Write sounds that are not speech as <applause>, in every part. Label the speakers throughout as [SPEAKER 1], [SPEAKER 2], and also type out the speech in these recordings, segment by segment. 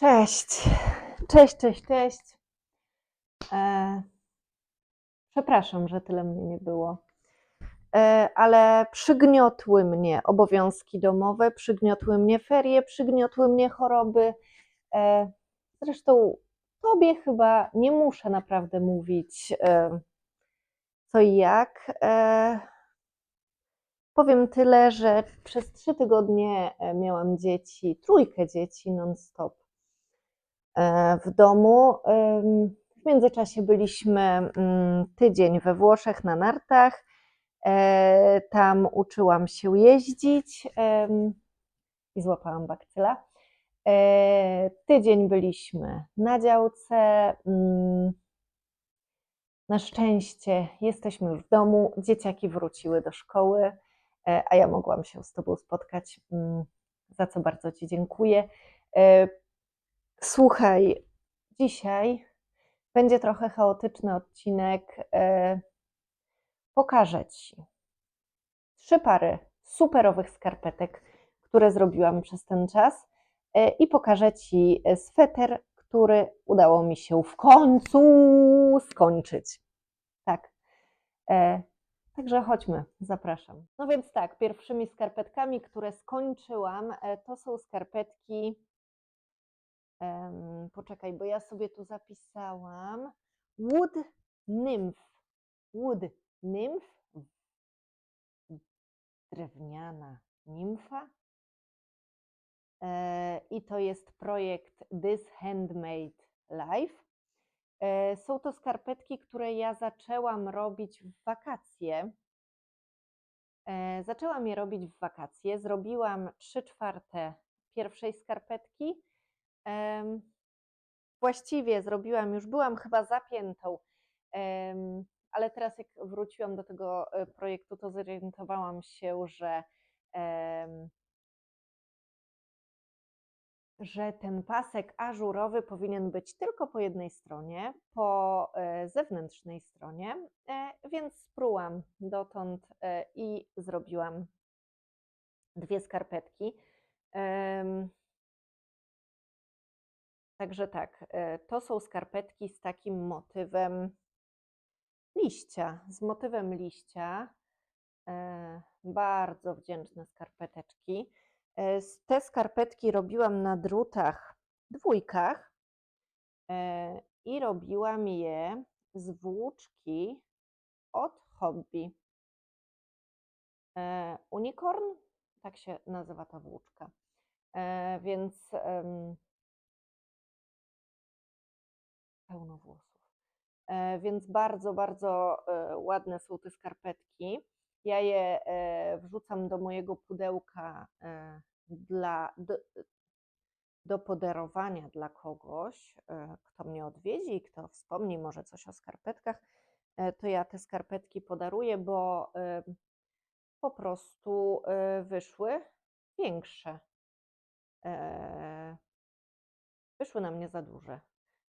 [SPEAKER 1] Cześć, cześć, cześć, cześć. E, przepraszam, że tyle mnie nie było, e, ale przygniotły mnie obowiązki domowe, przygniotły mnie ferie, przygniotły mnie choroby. E, zresztą tobie chyba nie muszę naprawdę mówić e, co i jak. E, powiem tyle, że przez trzy tygodnie e, miałam dzieci, trójkę dzieci non-stop w domu. W międzyczasie byliśmy mm, tydzień we Włoszech na nartach. E, Tam uczyłam się jeździć i złapałam bakcyla. E, Tydzień byliśmy na działce. mm, Na szczęście jesteśmy już w domu. Dzieciaki wróciły do szkoły, e, a ja mogłam się z Tobą spotkać, mm, za co bardzo Ci dziękuję. Słuchaj, dzisiaj będzie trochę chaotyczny odcinek. e, Pokażę Ci trzy pary superowych skarpetek, które zrobiłam przez ten czas e, i pokażę Ci sweter, który udało mi się w końcu skończyć. Tak. E, Także chodźmy, zapraszam. No więc tak, pierwszymi skarpetkami, które skończyłam, to są skarpetki Em, poczekaj, bo ja sobie tu zapisałam. Wood Nymph. Wood Nymph. Drewniana nimfa. E, I to jest projekt This Handmade Life. E, Są to skarpetki, które ja zaczęłam robić w wakacje. E, Zaczęłam je robić w wakacje. Zrobiłam 3 czwarte pierwszej skarpetki. Właściwie zrobiłam już, byłam chyba zapiętą, ale teraz jak wróciłam do tego e, projektu, to zorientowałam się, że, że ten pasek ażurowy powinien być tylko po jednej stronie, po e, zewnętrznej stronie, e, więc sprułam dotąd i zrobiłam dwie skarpetki. Także tak, e, to są skarpetki z takim motywem liścia, z motywem liścia. E, Bardzo wdzięczne skarpeteczki. E, Te skarpetki robiłam na drutach dwójkach i robiłam je z włóczki od hobby. Unicorn, tak się nazywa ta włóczka. Więc pełno włosów. E, Więc bardzo, bardzo e, ładne są te skarpetki. Ja je e, wrzucam do mojego pudełka dla, do, do podarowania dla kogoś, kto mnie odwiedzi, kto wspomni może coś o skarpetkach, to ja te skarpetki podaruję, bo po prostu wyszły większe. Wyszły na mnie za duże.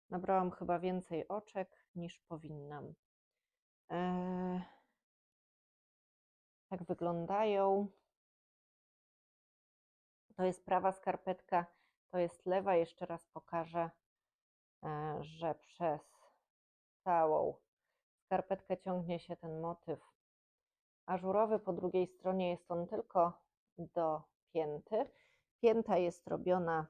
[SPEAKER 1] Nabrałam chyba więcej oczek niż powinnam. Eee, tak wyglądają. To jest prawa skarpetka, to jest lewa. Jeszcze raz pokażę, e, że przez całą skarpetkę ciągnie się ten motyw ażurowy. Po drugiej stronie jest on tylko do pięty. Pięta jest robiona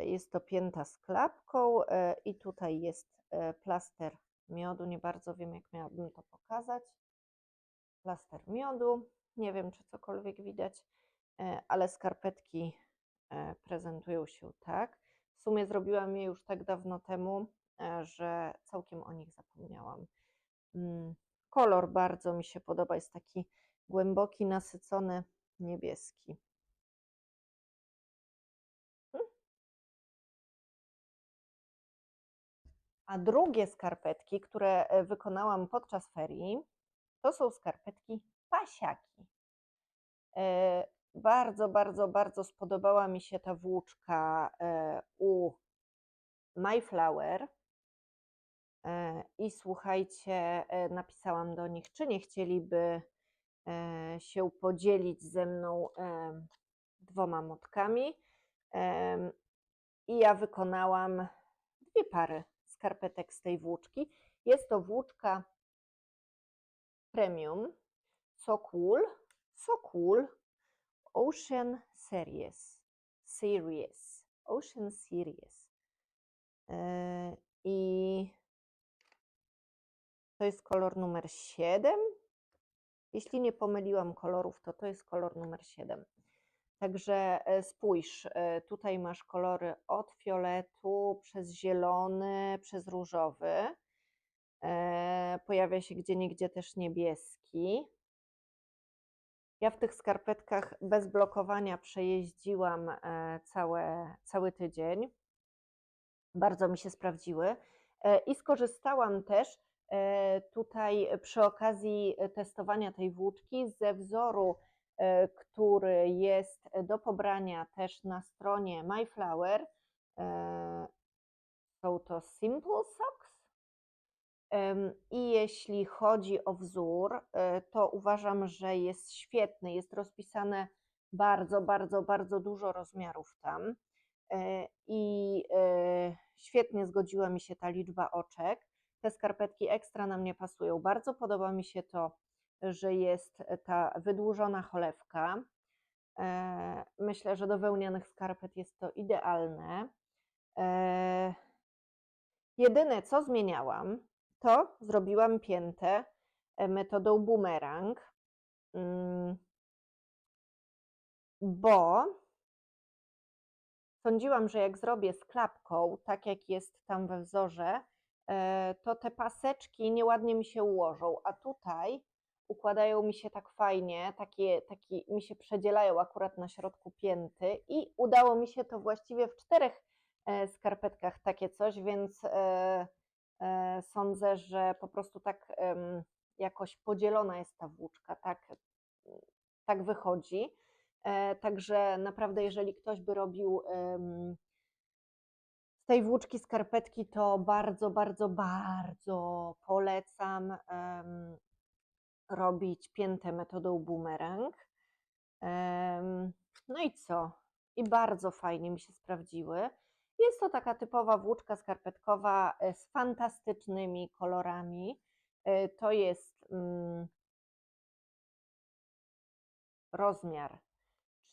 [SPEAKER 1] Jest to pięta z klapką e, i tutaj jest e, plaster miodu. Nie bardzo wiem, jak miałabym to pokazać. Plaster miodu. Nie wiem, czy cokolwiek widać, e, ale skarpetki e, prezentują się tak. W sumie zrobiłam je już tak dawno temu, e, że całkiem o nich zapomniałam. Mm, Kolor bardzo mi się podoba, jest taki głęboki, nasycony, niebieski. A drugie skarpetki, które e, wykonałam podczas ferii, to są skarpetki pasiaki. E, Bardzo, bardzo, bardzo spodobała mi się ta włóczka e, u My Flower. E, I słuchajcie, napisałam do nich, czy nie chcieliby się podzielić ze mną dwoma motkami. I ja wykonałam dwie pary skarpetek z tej włóczki. Jest to włóczka premium, so cool, so cool, Ocean Series, Series, Ocean Series. Yy, I to jest kolor numer 7. Jeśli nie pomyliłam kolorów, to to jest kolor numer 7. Także e, spójrz, e, tutaj masz kolory od fioletu przez zielony, przez różowy. E, Pojawia się gdzie niegdzie też niebieski. Ja w tych skarpetkach bez blokowania przejeździłam całe, cały tydzień. Bardzo mi się sprawdziły. I skorzystałam też tutaj przy okazji testowania tej włóczki ze wzoru, który jest do pobrania też na stronie MyFlower. E, Są to Simple Socks. I jeśli chodzi o wzór, e, to uważam, że jest świetny. Jest rozpisane bardzo, bardzo, bardzo dużo rozmiarów tam. E, I e, świetnie zgodziła mi się ta liczba oczek. Te skarpetki ekstra na mnie pasują. Bardzo podoba mi się to, że jest ta wydłużona cholewka. E, Myślę, że do wełnianych skarpet jest to idealne. E, Jedyne co zmieniałam, to zrobiłam piętę e, metodą boomerang, mm, bo sądziłam, że jak zrobię z klapką, tak jak jest tam we wzorze, to te paseczki nieładnie mi się ułożą, a tutaj układają mi się tak fajnie, takie, takie mi się przedzielają akurat na środku pięty i udało mi się to właściwie w czterech e, skarpetkach takie coś, więc e, e, sądzę, że po prostu tak jakoś podzielona jest ta włóczka, tak, tak wychodzi. Także naprawdę, jeżeli ktoś by robił z tej włóczki skarpetki, to bardzo, bardzo, bardzo polecam robić piętę metodą boomerang. No i co? I bardzo fajnie mi się sprawdziły. Jest to taka typowa włóczka skarpetkowa e, z fantastycznymi kolorami. E, To jest mm, rozmiar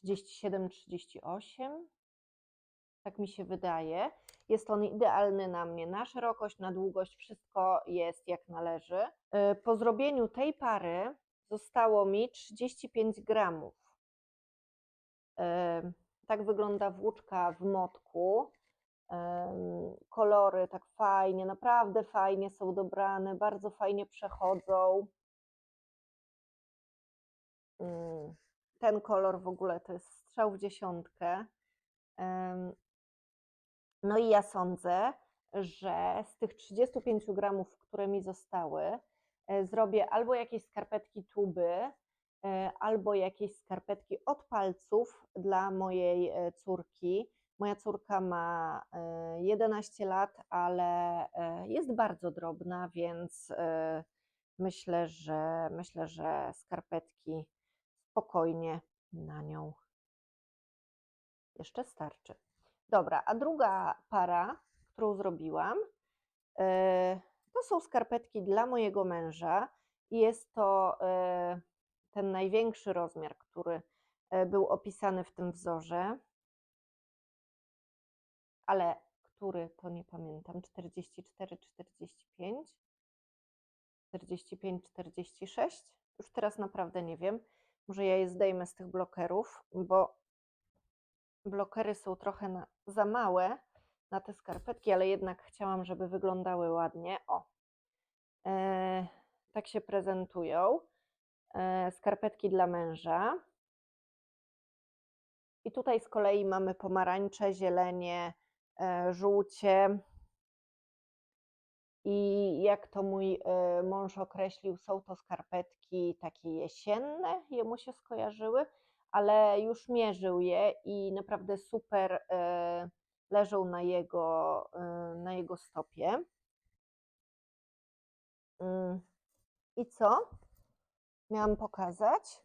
[SPEAKER 1] 37-38. Tak mi się wydaje. Jest on idealny na mnie. Na szerokość, na długość, wszystko jest jak należy. E, Po zrobieniu tej pary zostało mi 35 gramów. Tak wygląda włóczka w motku. Kolory tak fajnie, naprawdę fajnie są dobrane, bardzo fajnie przechodzą. Ten kolor w ogóle to jest strzał w dziesiątkę. No i ja sądzę, że z tych 35 gramów, które mi zostały, e, zrobię albo jakieś skarpetki tuby, e, albo jakieś skarpetki od palców dla mojej e, córki. Moja córka ma e, 11 lat, ale jest bardzo drobna, więc myślę, że myślę, że skarpetki spokojnie na nią jeszcze starczy. Dobra, a druga para, którą zrobiłam, e, to są skarpetki dla mojego męża. Jest to e, ten największy rozmiar, który e, był opisany w tym wzorze, ale który to nie pamiętam, 44, 45, 45, 46. Już teraz naprawdę nie wiem. Może ja je zdejmę z tych blokerów, bo blokery są trochę na, za małe na te skarpetki, ale jednak chciałam, żeby wyglądały ładnie. O, e, tak się prezentują. E, skarpetki dla męża. I tutaj z kolei mamy pomarańcze, zielenie, e, żółcie. I jak to mój e, mąż określił, są to skarpetki takie jesienne, jemu się skojarzyły, ale już mierzył je i naprawdę super e, leżą na jego, e, na jego stopie. Mm. I co? Miałam pokazać?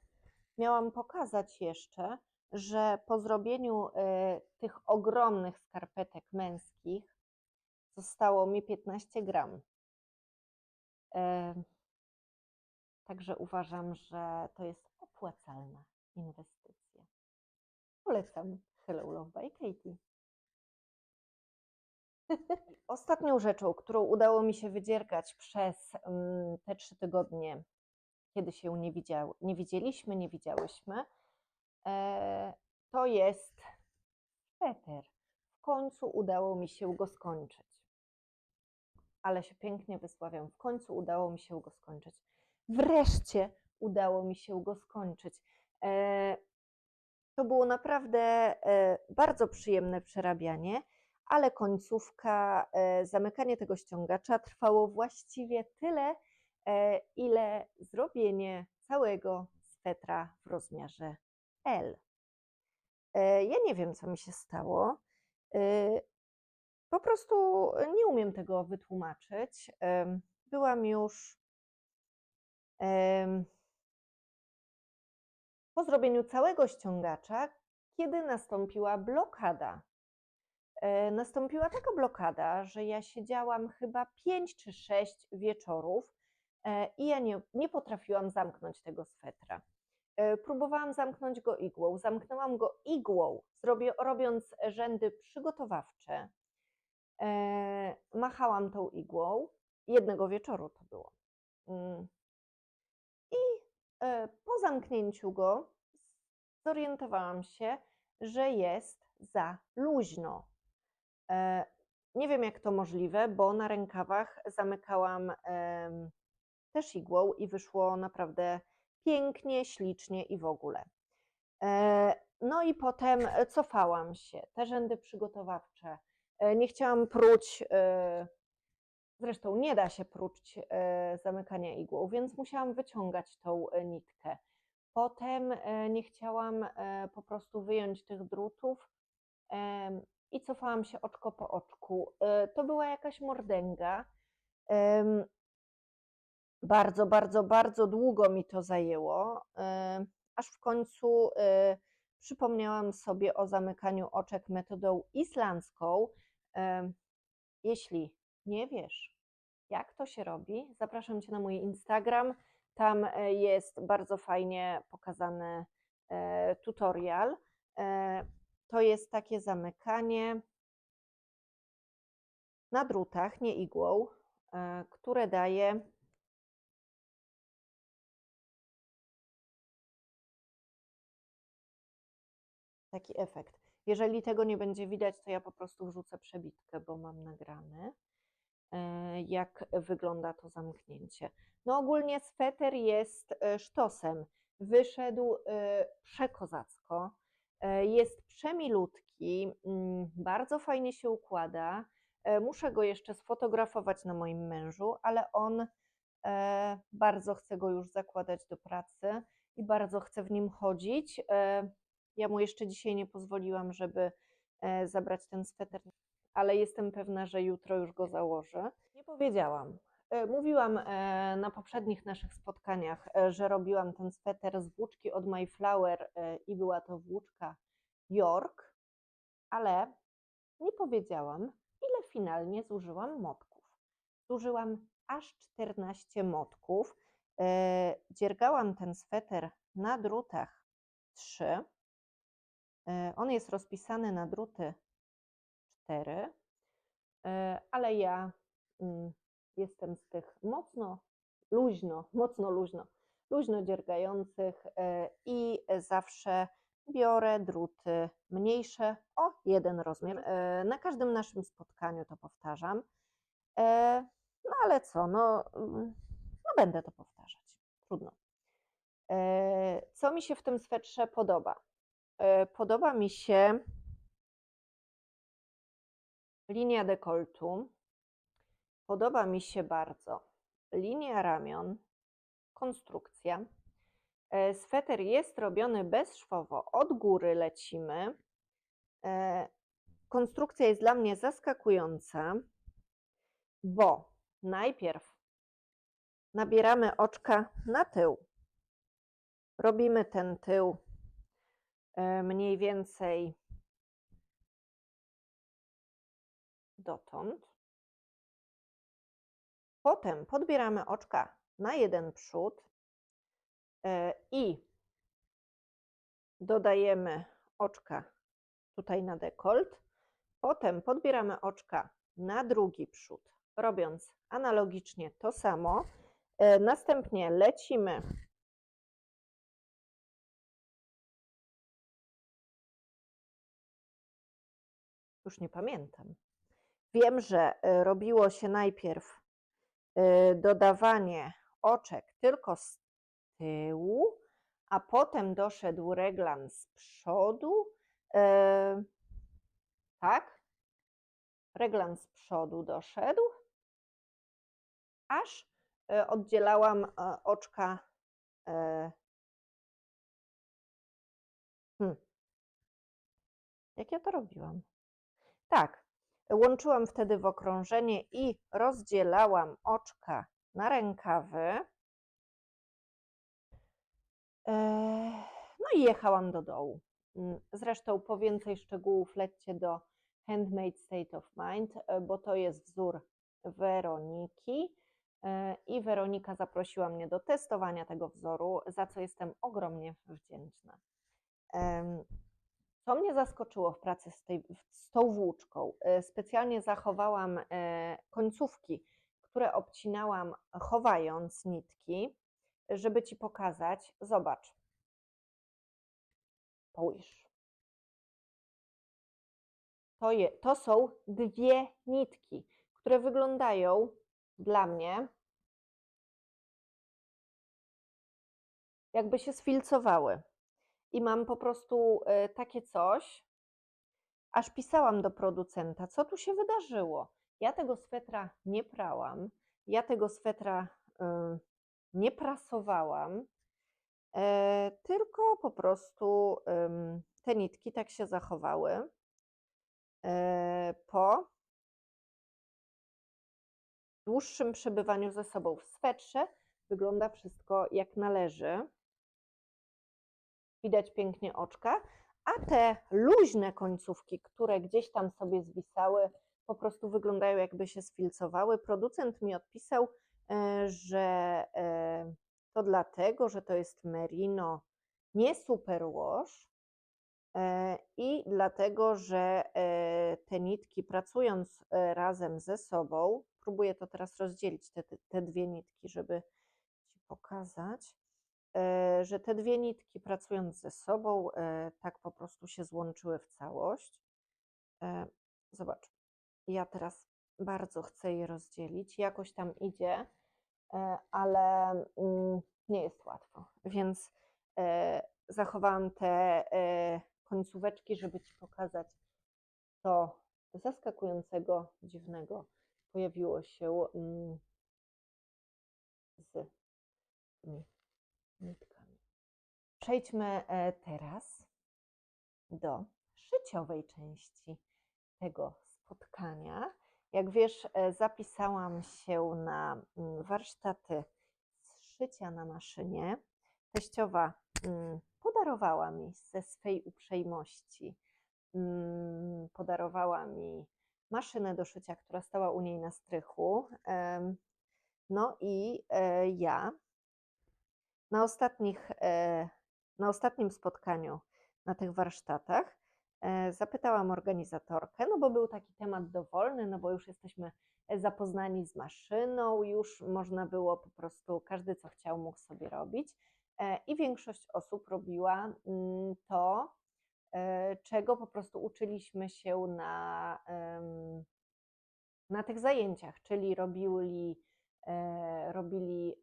[SPEAKER 1] Miałam pokazać jeszcze, że po zrobieniu y, tych ogromnych skarpetek męskich zostało mi 15 gram. Także uważam, że to jest opłacalna inwestycja. Polecam Hello Love by Katie. <laughs> Ostatnią rzeczą, którą udało mi się wydziergać przez mm, te trzy tygodnie, kiedy się nie, widział, nie widzieliśmy, nie widziałyśmy, e, to jest sweter. W końcu udało mi się go skończyć. Ale się pięknie wysławiam. W końcu udało mi się go skończyć. Wreszcie udało mi się go skończyć. E, to było naprawdę e, bardzo przyjemne przerabianie, ale końcówka, e, zamykanie tego ściągacza trwało właściwie tyle, ile zrobienie całego swetra w rozmiarze L. Ja nie wiem, co mi się stało. Po prostu nie umiem tego wytłumaczyć. Byłam już po zrobieniu całego ściągacza, kiedy nastąpiła blokada. E, Nastąpiła taka blokada, że ja siedziałam chyba 5 czy 6 wieczorów e, i ja nie, nie potrafiłam zamknąć tego swetra. E, Próbowałam zamknąć go igłą. Zamknęłam go igłą, robiąc rzędy przygotowawcze. Machałam tą igłą. Jednego wieczoru to było. Mm. I po zamknięciu go zorientowałam się, że jest za luźno. E, Nie wiem, jak to możliwe, bo na rękawach zamykałam też igłą i wyszło naprawdę pięknie, ślicznie i w ogóle. E, No i potem cofałam się, te rzędy przygotowawcze. E, Nie chciałam pruć, e, zresztą nie da się pruć e, zamykania igłą, więc musiałam wyciągać tą e, nitkę. Potem e, nie chciałam po prostu wyjąć tych drutów i cofałam się oczko po oczku. To była jakaś mordęga. Bardzo, bardzo, bardzo długo mi to zajęło, aż w końcu przypomniałam sobie o zamykaniu oczek metodą islandzką. Jeśli nie wiesz, jak to się robi, zapraszam Cię na mój Instagram. Tam e, jest bardzo fajnie pokazany e, tutorial. E, To jest takie zamykanie na drutach, nie igłą, które daje taki efekt. Jeżeli tego nie będzie widać, to ja po prostu wrzucę przebitkę, bo mam nagrane, jak wygląda to zamknięcie. No ogólnie sweter jest e, sztosem. Wyszedł e, przekozacko. E, Jest przemilutki, mm, bardzo fajnie się układa. E, Muszę go jeszcze sfotografować na moim mężu, ale on e, bardzo chce go już zakładać do pracy i bardzo chce w nim chodzić. E, Ja mu jeszcze dzisiaj nie pozwoliłam, żeby e, zabrać ten sweter, ale jestem pewna, że jutro już go założę. Nie powiedziałam. E, Mówiłam e, na poprzednich naszych spotkaniach, e, że robiłam ten sweter z włóczki od My Flower e, i była to włóczka York, ale nie powiedziałam, ile finalnie zużyłam motków. Zużyłam aż 14 motków. Dziergałam ten sweter na drutach 3. E, On jest rozpisany na druty 4, e, ale ja mm, jestem z tych mocno luźno, <laughs> mocno luźno, luźno dziergających e, i zawsze biorę druty mniejsze o jeden rozmiar. E, Na każdym naszym spotkaniu to powtarzam. No ale co, no, mm, no będę to powtarzać. Trudno. Co mi się w tym swetrze podoba? Podoba mi się linia dekoltu. Podoba mi się bardzo linia ramion, konstrukcja. E, Sweter jest robiony bezszwowo, od góry lecimy. E, Konstrukcja jest dla mnie zaskakująca, bo najpierw nabieramy oczka na tył. Robimy ten tył e, mniej więcej dotąd. Potem podbieramy oczka na jeden przód e, i dodajemy oczka tutaj na dekolt. Potem podbieramy oczka na drugi przód, robiąc analogicznie to samo. E, Następnie lecimy już nie pamiętam. Wiem, że e, robiło się najpierw e, dodawanie oczek tylko z tyłu, a potem doszedł reglan z przodu. e, Tak? Reglan z przodu doszedł, aż oddzielałam oczka. Hmm. Jak ja to robiłam? Tak, łączyłam wtedy w okrążenie i rozdzielałam oczka na rękawy. Eee, No i jechałam do dołu. Mm, Zresztą po więcej szczegółów lećcie do Handmade State of Mind, e, bo to jest wzór Weroniki. E, I Weronika zaprosiła mnie do testowania tego wzoru, za co jestem ogromnie wdzięczna. Co mnie zaskoczyło w pracy z, tej, z tą włóczką, e, specjalnie zachowałam e, końcówki, które obcinałam chowając nitki, żeby Ci pokazać. Zobacz. Spójrz. To, to są dwie nitki, które wyglądają dla mnie jakby się sfilcowały. I mam po prostu e, takie coś, aż pisałam do producenta, co tu się wydarzyło. Ja tego swetra nie prałam, ja tego swetra y, nie prasowałam, e, tylko po prostu te nitki tak się zachowały. E, po dłuższym przebywaniu ze sobą w swetrze wygląda wszystko jak należy. Widać pięknie oczka, a te luźne końcówki, które gdzieś tam sobie zwisały, po prostu wyglądają jakby się sfilcowały. Producent mi odpisał, e, że e, to dlatego, że to jest merino nie superwash e, i dlatego, że te nitki pracując razem ze sobą, próbuję to teraz rozdzielić, te, te- dwie nitki, żeby Ci pokazać, że te dwie nitki pracując ze sobą e, tak po prostu się złączyły w całość. E, Zobacz, ja teraz bardzo chcę je rozdzielić, jakoś tam idzie, e, ale mm, nie jest łatwo, więc e, zachowałam te e, końcóweczki, żeby Ci pokazać, co zaskakującego, dziwnego pojawiło się mm, z tymi nitkami. Przejdźmy e, teraz do szyciowej części tego spotkania. Jak wiesz, e, zapisałam się na mm, warsztaty z szycia na maszynie. Teściowa mm, podarowała mi ze swej uprzejmości, mm, podarowała mi maszynę do szycia, która stała u niej na strychu. No i e, ja na, ostatnich, e, na ostatnim spotkaniu na tych warsztatach e, zapytałam organizatorkę, no bo był taki temat dowolny, no bo już jesteśmy zapoznani z maszyną, już można było po prostu, każdy co chciał mógł sobie robić E, i większość osób robiła mm, to, czego po prostu uczyliśmy się na, na tych zajęciach, czyli robili, robili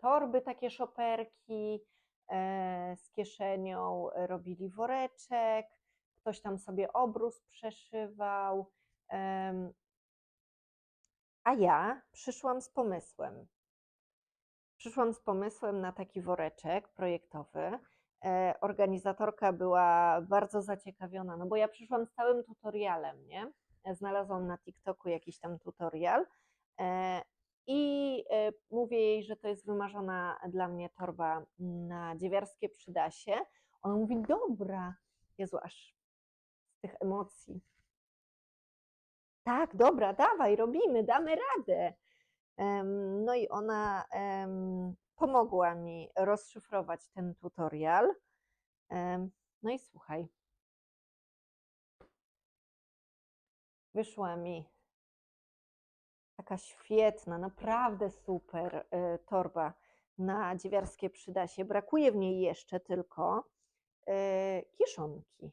[SPEAKER 1] torby, takie szoperki e, z kieszenią, e, robili woreczek, ktoś tam sobie obrus przeszywał. A ja przyszłam z pomysłem. Przyszłam z pomysłem na taki woreczek projektowy. E, Organizatorka była bardzo zaciekawiona, no bo ja przyszłam z całym tutorialem, nie? Znalazłam na TikToku jakiś tam tutorial i e, mówię jej, że to jest wymarzona dla mnie torba na dziewiarskie przydasie. Ona mówi, dobra. Jezu, aż z tych emocji. Tak, dobra, dawaj, robimy, damy radę. No i ona pomogła mi rozszyfrować ten tutorial. No i słuchaj. Wyszła mi taka świetna, naprawdę super y, torba na dziewiarskie przydasie. Brakuje w niej jeszcze tylko y, kiszonki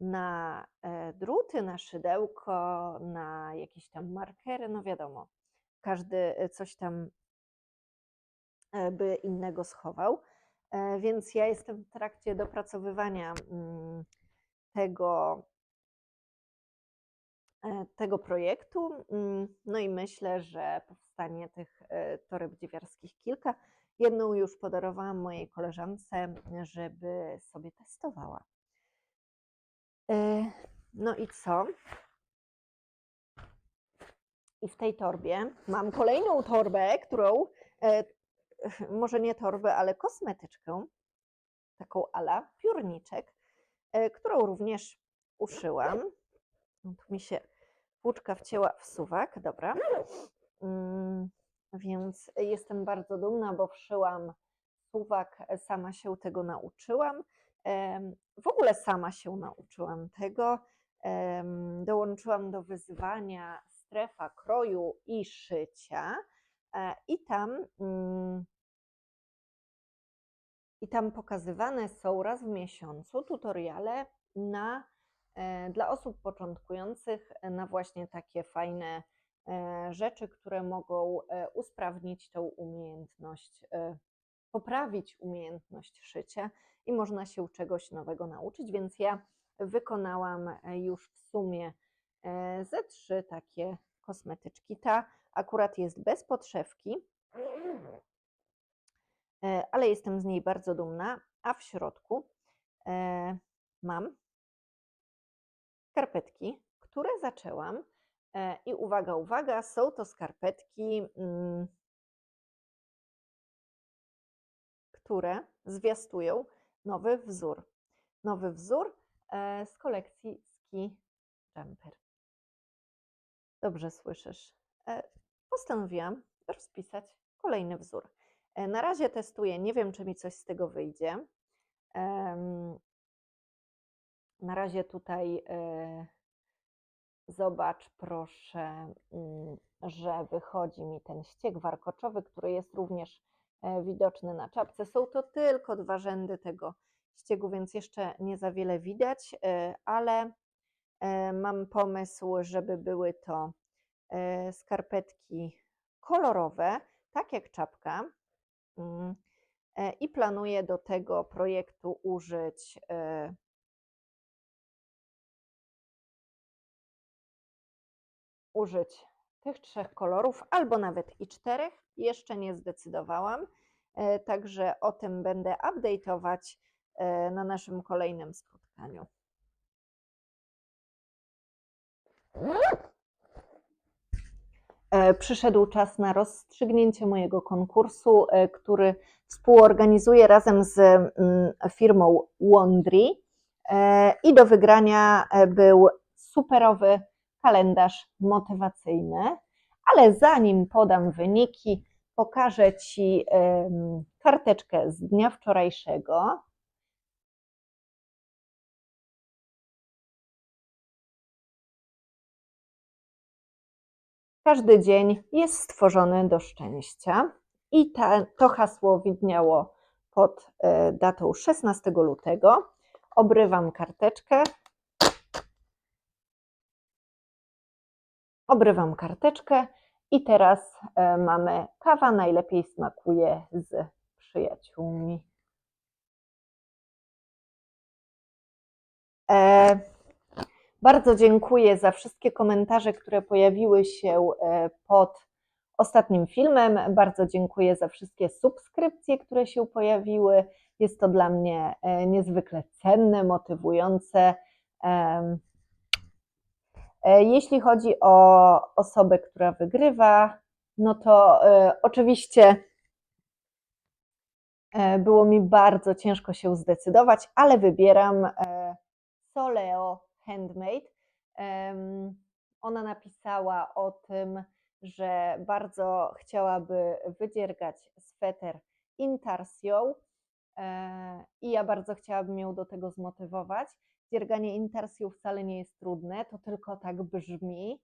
[SPEAKER 1] na e, druty, na szydełko, na jakieś tam markery, no wiadomo, każdy e, coś tam e, by innego schował. Więc ja jestem w trakcie dopracowywania mm, tego, tego projektu. mm, No i myślę, że powstanie tych e, toreb dziewiarskich kilka. Jedną już podarowałam mojej koleżance, żeby sobie testowała. E, No i co? I w tej torbie mam kolejną torbę, którą, e, <laughs> może nie torbę, ale kosmetyczkę, taką ala piórniczek, e, którą również uszyłam. Tu mi się włóczka wcięła w suwak, dobra. Mm, Więc jestem bardzo dumna, bo wszyłam suwak, sama się tego nauczyłam. W ogóle sama się nauczyłam tego. Dołączyłam do wyzwania strefa kroju i szycia e, i tam mm, i tam pokazywane są raz w miesiącu tutoriale na, dla osób początkujących e, na właśnie takie fajne e, rzeczy, które mogą e, usprawnić tą umiejętność, e, poprawić umiejętność szycia i można się czegoś nowego nauczyć. Więc ja wykonałam e, już w sumie e, ze trzy takie kosmetyczki. Ta akurat jest bez podszewki, e, ale jestem z niej bardzo dumna. A w środku e, mam skarpetki, które zaczęłam. e, I uwaga, uwaga, są to skarpetki, mm, które zwiastują nowy wzór. Nowy wzór e, z kolekcji Ski Jumper. Dobrze słyszysz. E, Postanowiłam rozpisać kolejny wzór. Na razie testuję, nie wiem, czy mi coś z tego wyjdzie. Na razie tutaj e, zobacz, proszę, mm, że wychodzi mi ten ścieg warkoczowy, który jest również e, widoczny na czapce. Są to tylko dwa rzędy tego ściegu, więc jeszcze nie za wiele widać, e, ale mam pomysł, żeby były to skarpetki kolorowe, tak jak czapka. Mm, I planuję do tego projektu użyć użyć tych trzech kolorów, albo nawet i czterech. Jeszcze nie zdecydowałam, e, także o tym będę update'ować e, na naszym kolejnym spotkaniu. E, Przyszedł czas na rozstrzygnięcie mojego konkursu, który współorganizuję razem z mm, firmą Wondry. I do wygrania był superowy kalendarz motywacyjny. Ale zanim podam wyniki, pokażę Ci karteczkę z dnia wczorajszego. Każdy dzień jest stworzony do szczęścia i ta, to hasło widniało pod e, datą 16 lutego. Obrywam karteczkę. Obrywam karteczkę i teraz e, mamy kawa najlepiej smakuje z przyjaciółmi. E, bardzo dziękuję za wszystkie komentarze, które pojawiły się e, pod ostatnim filmem. Bardzo dziękuję za wszystkie subskrypcje, które się pojawiły. Jest to dla mnie niezwykle cenne, motywujące. E, Jeśli chodzi o osobę, która wygrywa, no to e, oczywiście E, Było mi bardzo ciężko się zdecydować, ale wybieram Soleo Handmade. Ona napisała o tym, że bardzo chciałaby wydziergać sweter intarsią e, i ja bardzo chciałabym ją do tego zmotywować. Dzierganie intarsią wcale nie jest trudne, to tylko tak brzmi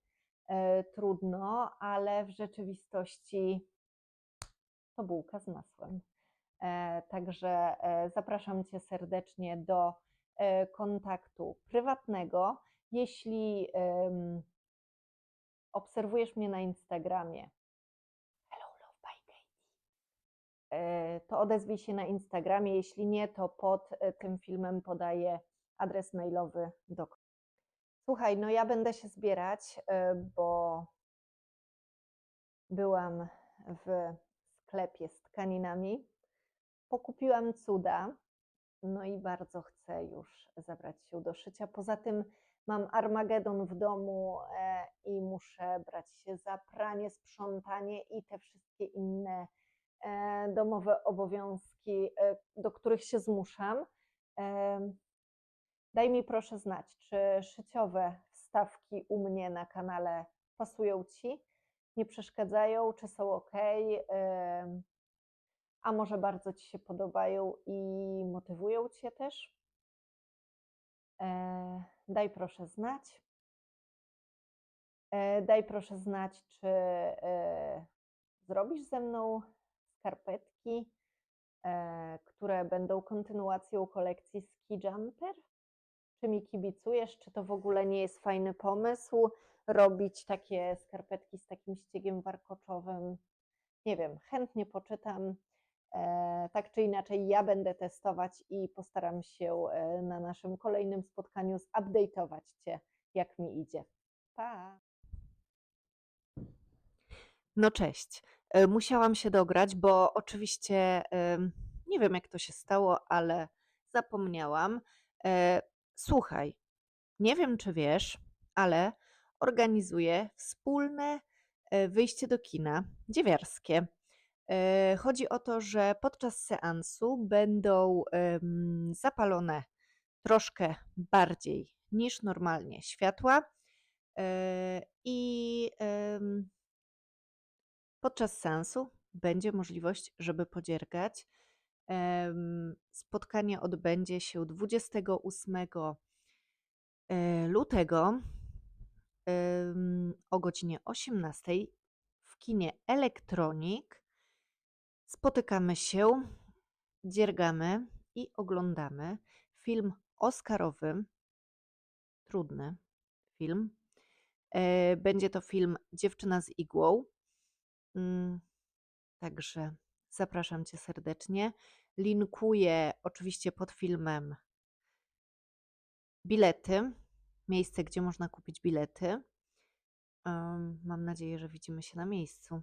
[SPEAKER 1] e, trudno, ale w rzeczywistości to bułka z masłem. E, Także e, zapraszam Cię serdecznie do e, kontaktu prywatnego. Jeśli em, obserwujesz mnie na Instagramie, e, to odezwij się na Instagramie. Jeśli nie, to pod e, tym filmem podaję adres mailowy do. Słuchaj, no ja będę się zbierać, e, bo byłam w sklepie z tkaninami. Pokupiłam cuda, no i bardzo chcę już zabrać się do szycia. Poza tym mam Armagedon w domu e, i muszę brać się za pranie, sprzątanie i te wszystkie inne e, domowe obowiązki, e, do których się zmuszam. Daj mi proszę znać, czy szyciowe wstawki u mnie na kanale pasują Ci, nie przeszkadzają, czy są ok, a może bardzo Ci się podobają i motywują Cię też. E, Daj proszę znać. E, Daj proszę znać, czy e, zrobisz ze mną skarpetki, które będą kontynuacją kolekcji Ski Jumper. Czy mi kibicujesz, czy to w ogóle nie jest fajny pomysł robić takie skarpetki z takim ściegiem warkoczowym? Nie wiem, chętnie poczytam. E, Tak czy inaczej, ja będę testować i postaram się e, na naszym kolejnym spotkaniu zupdate'ować Cię, jak mi idzie. Pa! No cześć. E, Musiałam się dograć, bo oczywiście nie wiem, jak to się stało, ale zapomniałam. Słuchaj, nie wiem, czy wiesz, ale organizuję wspólne e, wyjście do kina dziewiarskie. E, Chodzi o to, że podczas seansu będą zapalone troszkę bardziej niż normalnie światła e, i podczas seansu będzie możliwość, żeby podziergać. Spotkanie odbędzie się 28 e, lutego o godzinie 18 w kinie Elektronik. Spotykamy się, dziergamy i oglądamy film Oscarowy. Trudny film. E, Będzie to film Dziewczyna z igłą. Mm, Także zapraszam Cię serdecznie. Linkuję oczywiście pod filmem bilety, miejsce, gdzie można kupić bilety. Mam nadzieję, że widzimy się na miejscu.